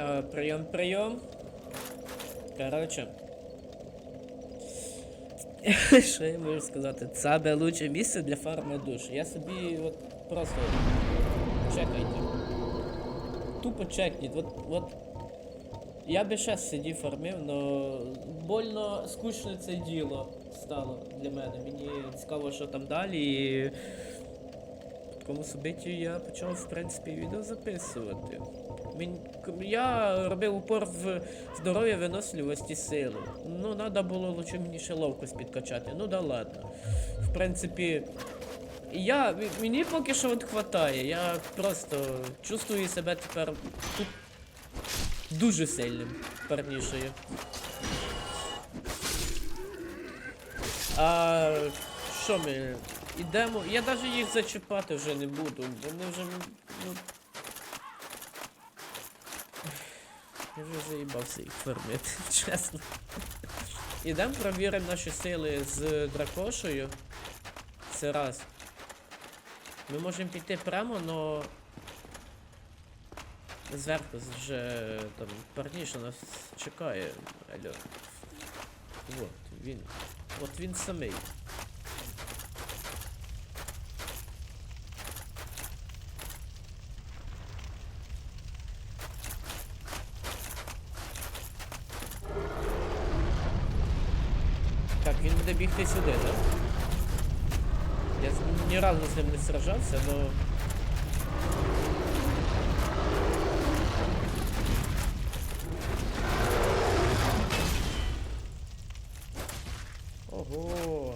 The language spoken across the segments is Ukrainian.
Е, прийом, прийом. Коротше. Що я можу сказати? Це бе лучше місце для фарми душ. Я собі от просто чекайте. Тупо чекніть. От, от. Я би ще сидів фармив, но больно скучно це діло стало для мене. Мені цікаво, що там далі. І... В такому собиті я почав, в принципі, відео записувати. Я робив упор в здоров'я, виносливості сили. Ну, треба було лучше мені ще ловкость підкачати. Ну да ладно. В принципі, я, мені поки що от хватає. Я просто чувствую себе тепер тут дуже сильним парнішою. А що ми? Ідемо. Я навіть їх зачіпати вже не буду. Вони вже. Ну... Я вже заїбався їх фармити, чесно. Ідемо провіримо наші сили з дракошею. Це раз. Ми можемо піти прямо, но. Зверху вже там парніше нас чекає. Алло. Вот, він. От він самий. Так, він буде бігти сюди, так? Я з- ні сражався, но. Ого.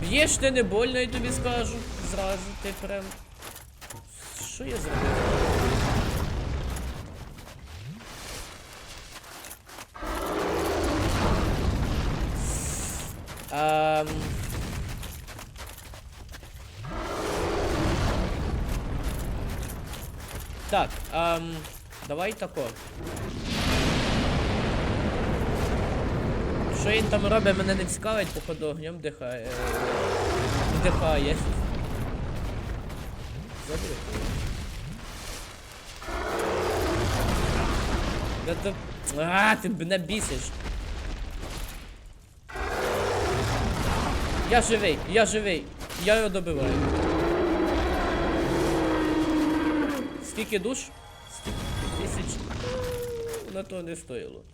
Б'єш ти не больно, я тобі скажу. Зразу ти прям. Що я зробив? Ем... Так, ем, давай тако. Що він там робить, мене не цікавить, походу огнем дихає. Вдихає. Забери. Да то... А, ти мене бісиш. Я живий, я живий. Я його добиваю. Скільки душ? Тисяч? На то не стоїло.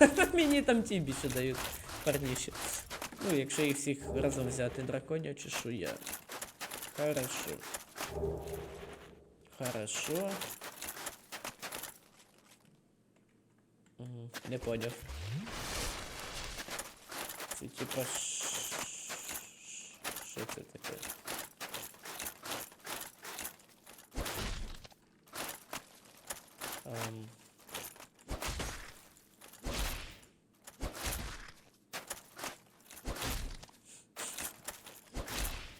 Мені там ті більше дають парніші. Ну, якщо їх всіх разом взяти, драконя що я. Хорошо. Хорошо. Не поняв. Це типа. Що це таке? Ем.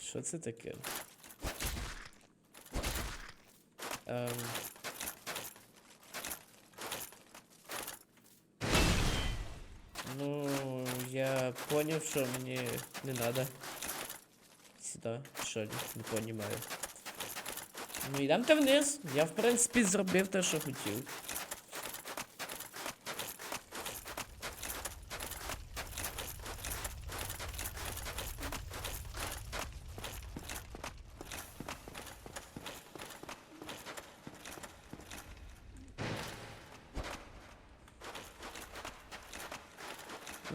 Що це таке? Ем. Ну, я понял, що мені не надо. Сюда, ли, не понимаю. Ну, йдемте вниз. Я, в принципі, зробив те, що хотів.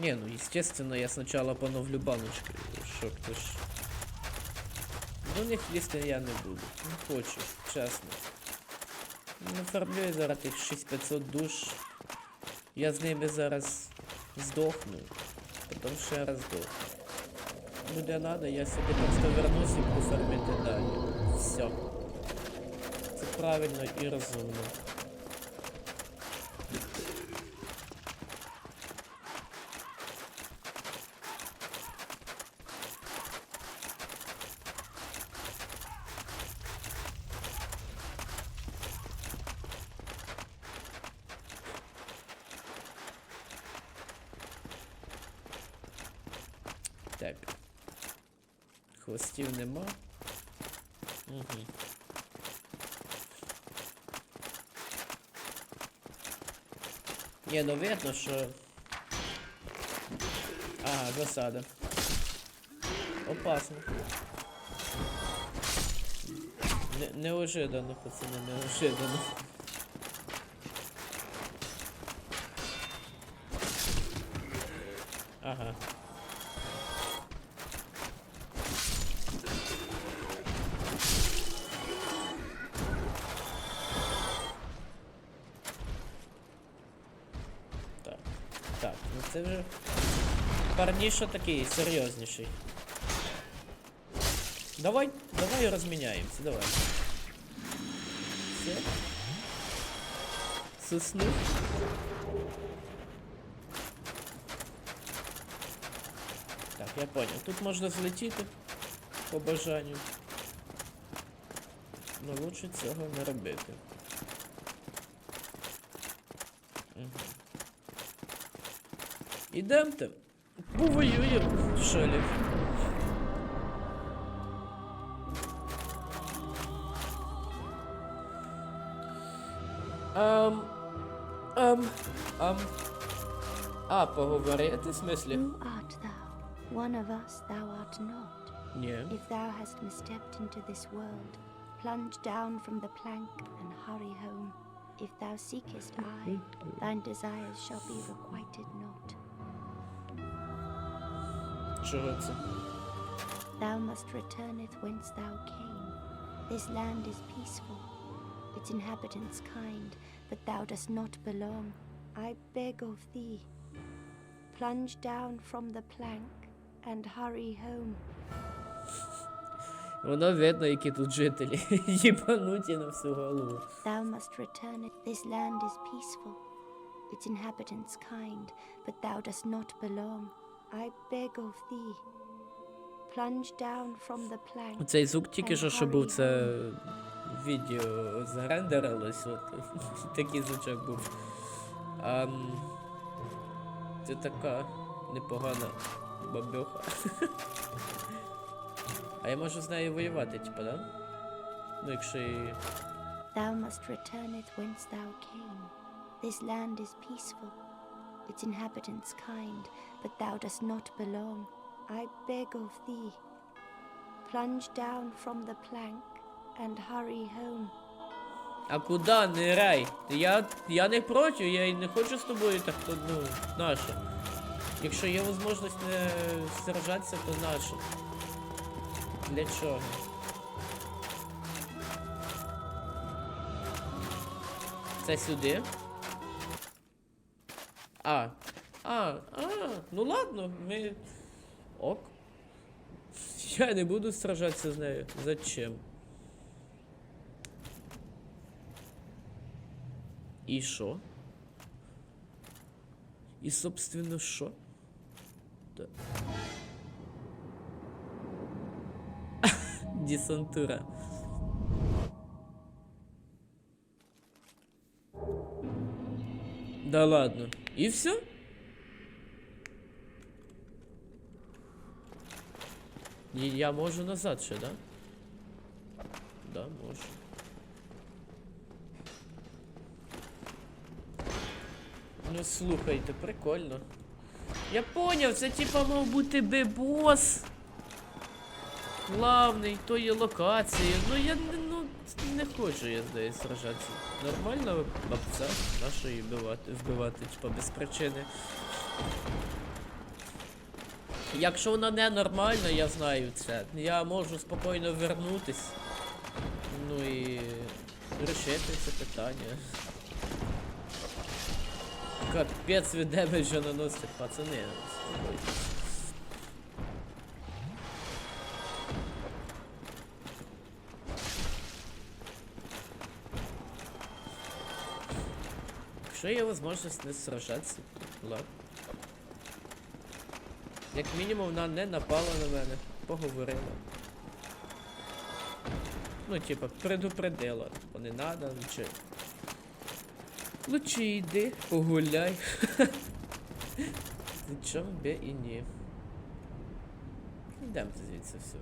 Не, ну естественно, я сначала поновлю баночки. Що хто ж. До них лізти я не буду. Не хочу, чесно. Ну, фармлю я зараз тих 6500 душ. Я з ними зараз здохну. Потім ще раз здохну. Буде надо, я собі просто вернусь і буду фармити далі. Все. Це правильно і розумно. Ні, ну видно, що. Ага, засада. Опасно. Не, неожиданно, пацани, неожиданно. Парніша такий серйозніший. Давай, давай розміняємося, давай. Все. Соснув. Так, я понял. Тут можна злетіти по бажанню. Ну лучше цього не робити. Угу. Ідемте. Повоюємо, шелів. Ам. Ам. Ам. А, поговорити, в смислі? Who art thou? One of us thou art not. Ні. If thou hast misstepped into this world, plunge down from the plank and hurry home. If thou seekest I, thine desires shall be requited not. Чого це? Thou must returneth whence thou came. This land is peaceful, its inhabitants kind, but thou dost not belong. I beg of thee, plunge down from the plank and hurry home. Воно видно, які тут жителі. Їбануті на всю голову. Thou must return it. This land is peaceful, its inhabitants kind, but thou dost not belong. I beg of thee, plunge down from the plank. Цей звук тільки що, що був, це відео зарендерилось, от такий звучок був. Ам, це така непогана бабюха. А я можу з нею воювати, типа, да? Ну, якщо і... Thou must return it whence thou came. This land is peaceful, its inhabitants kind, but thou dost not belong. I beg of thee, plunge down from the plank and hurry home. А куди, не рай? Я, я не проти, я і не хочу з тобою так, ну, нащо? Якщо є можливість не сражатися, то нащо? Для чого? Це сюди? А. А, а, ну ладно, ми. Ок. Я не буду сражатися з нею. Зачем? І що? І, собственно, що? Да. Десантура. Да ладно. І все? І я можу назад ще, да? Да, можу. Ну слухайте, прикольно. Я поняв, це типа мав бути би бос. Главний тої локації. Ну я ну не хочу я здається сражатися. Нормально бабця, нащо її вбивати, вбивати, типа без причини. Якщо вона не нормальна, я знаю це. Я можу спокійно вернутись. Ну і рішити це питання. Капець ви демеджа наносите, пацани. успокойтесь. Якщо є можливість не сражатися, ладно. Як мінімум вона не напала на мене, поговорила. Ну, типа, предупредила, типа, не надо, нічого. Лучше йди, погуляй. Зачем би і ні. Йдемте звідси все.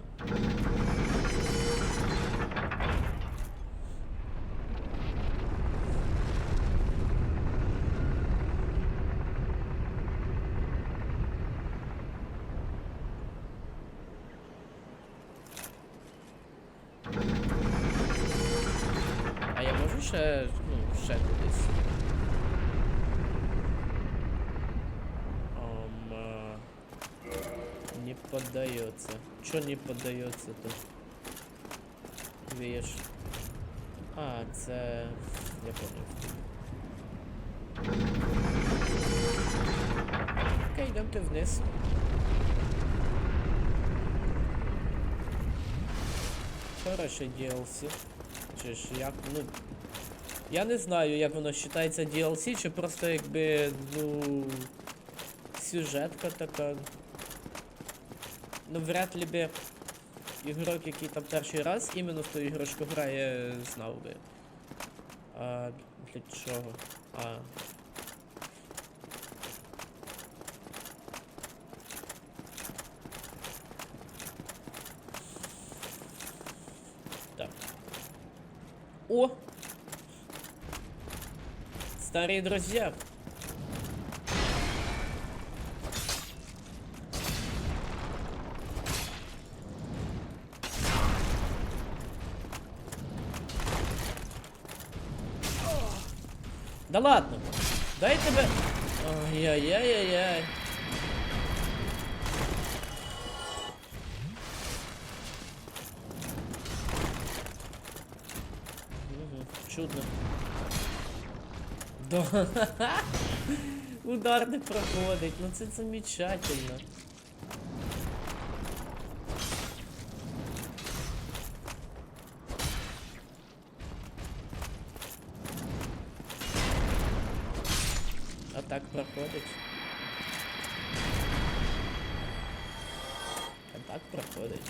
А я можу ще, ну, ще кудись? Ам, а, не поддается. Чё не поддается-то? Видишь? А, це... Я понял. Окей, йдемте вниз. Хороше DLC. Чи ж як, ну... Я не знаю, як воно вважається DLC, чи просто якби, ну... Сюжетка така. Ну, вряд ли би ігрок, який там перший раз іменно в ту іграшку грає, знав би. А для чого? А. Так. О! Старые друзья. Да ладно. Дай тебе. Мгм, Чудно. Да. Удар не проходить. Ну це замечательно. А так проходить. А так проходить.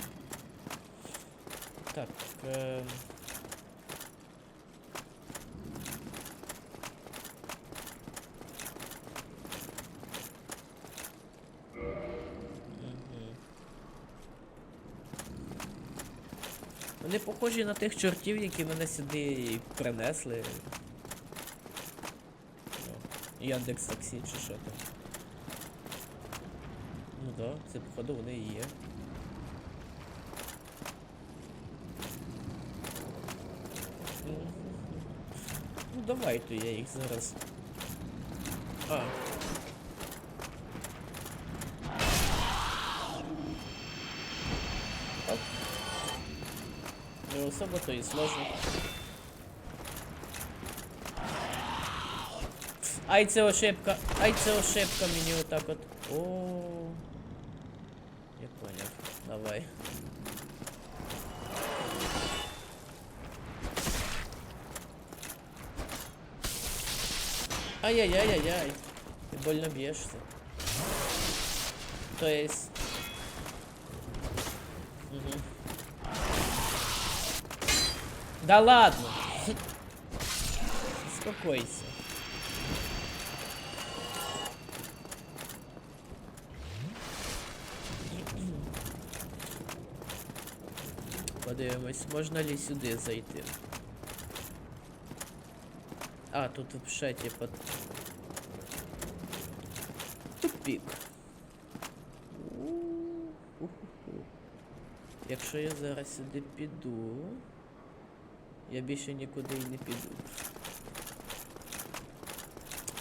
Так, ем... Вони похожі на тих чортів, які мене сюди принесли. Ну, Яндекс таксі чи що там. Ну да, це походу вони і є. Ну давай то я їх зараз. А. особо то и сложно. Ай, це ошибка. Ай, це ошибка мені отак от. О. Я понял. Давай. Ай-яй-яй-яй-яй. Ты больно бьешься. То есть... Мгм. Да ладно. Успокойся. Подивимось, можна ли сюди зайти. А, тут вообще типа тупик. Якщо я зараз сюди піду, я більше нікуди і не піду.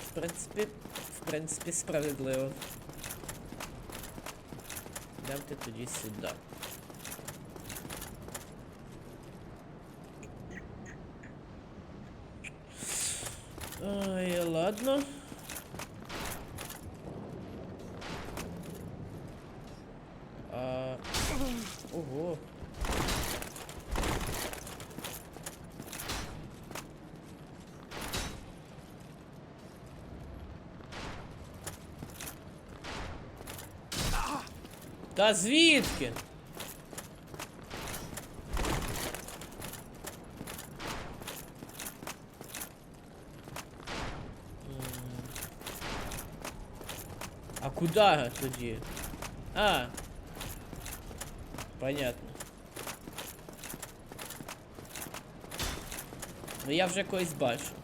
В принципі, в принципі, справедливо. Йдемте тоді сюди. Ой, ладно. Та звідки? А куда тоді? А. Понятно. Ну я вже когось бачу.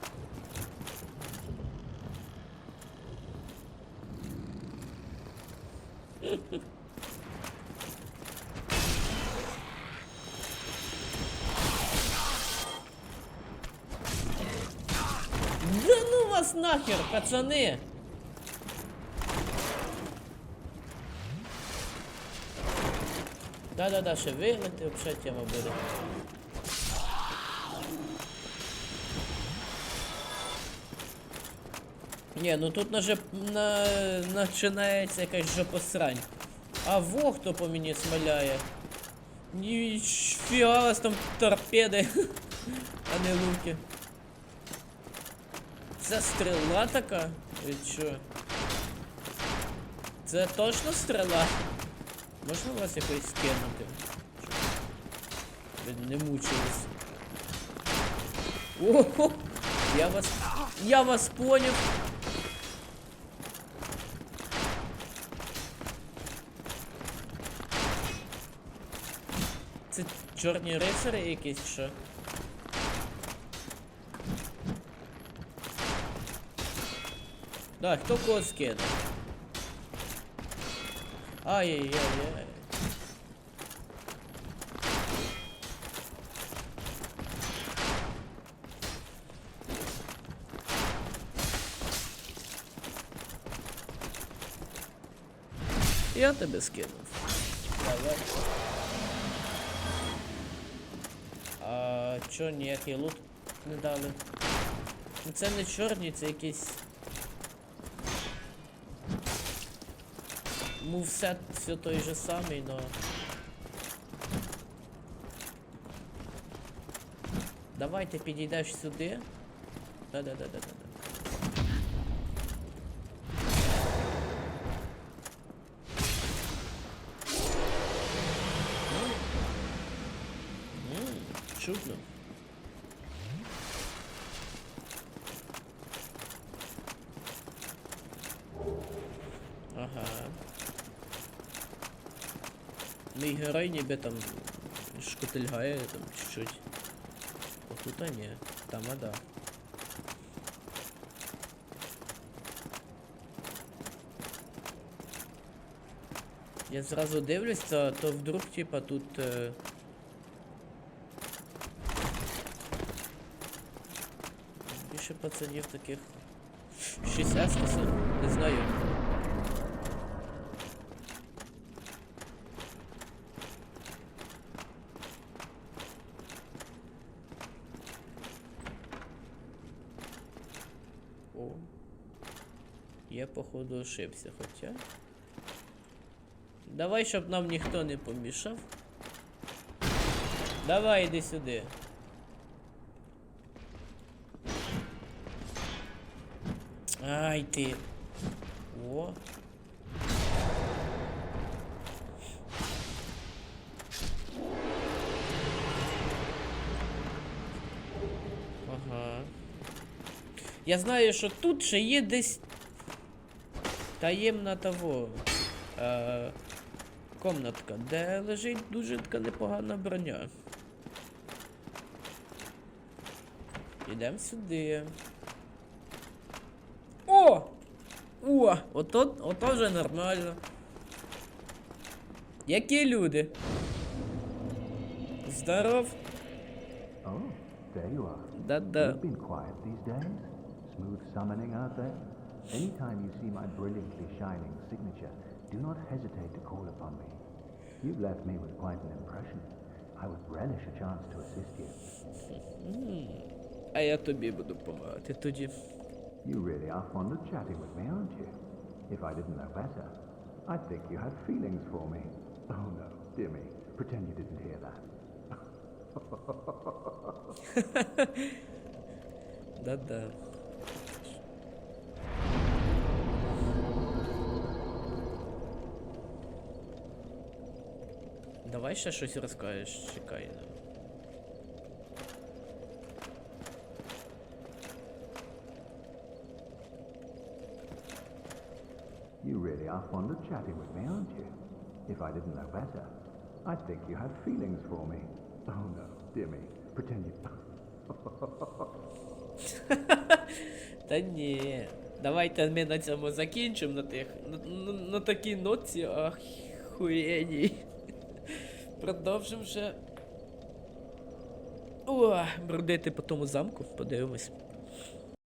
Вас нахер, пацани! Да-да-да, ще вигнати, взагалі тема буде. Ні, ну тут наже... на... починається якась жопосрань. А во хто по мені смаляє. Ніфіга вас там торпеди, а не луки. Це стріла така? Ви чо? Це точно стріла? Можна вас якось скинути? Ви не мучились. Ого! Я вас. Я вас поняв. Це чорні рицари якісь що? Да, хто кого скинув? Ай-яй-яй-яй. Я тебе скинув. Давай. А чо ніякий лут не дали? Ну це не чорні, це якісь. Мувсет все той же самий, но. Давай ти сюди. Да-да-да-да-да. М, Чудно. Мій герой ніби там шкотильгає там чуть-чуть. Отут а ні. Там а да. Я зразу дивлюсь, то, то вдруг типа тут. Е... Більше пацанів таких. 6 ескоса? Не знаю. О. Я походу ошибся, хоча. Давай, щоб нам ніхто не помішав. Давай, іди сюди. Ай ти. О. Ага. Я знаю, що тут ще є десь таємна того. Е, комнатка, де лежить дуже така непогана броня. Ідемо сюди. О! О! Ото, ото вже нормально. Які люди? Здоров. Oh. Да-да. You've been quiet these days. Smooth summoning out there. Anytime you see my brilliantly shining signature, do not hesitate to call upon me. You've left me with quite an impression. I would relish a chance to assist you. А я тобі буду допомагати тоді. You really are fond of chatting with me, aren't you? If I didn't know better, I'd think you had feelings for me. Oh no, dear me. Pretend you didn't hear that. Да-да. Давай ще щось розкажеш, чекай. ну. You really are fond of chatting with me, aren't you? If I didn't know better, I think you have feelings for me. Oh no, dear me. Pretend you. Та ні. Давайте ми на цьому закінчимо на тих. На, на, на такій ноці ахуєній. Продовжимо вже. О, бродити по тому замку, подивимось.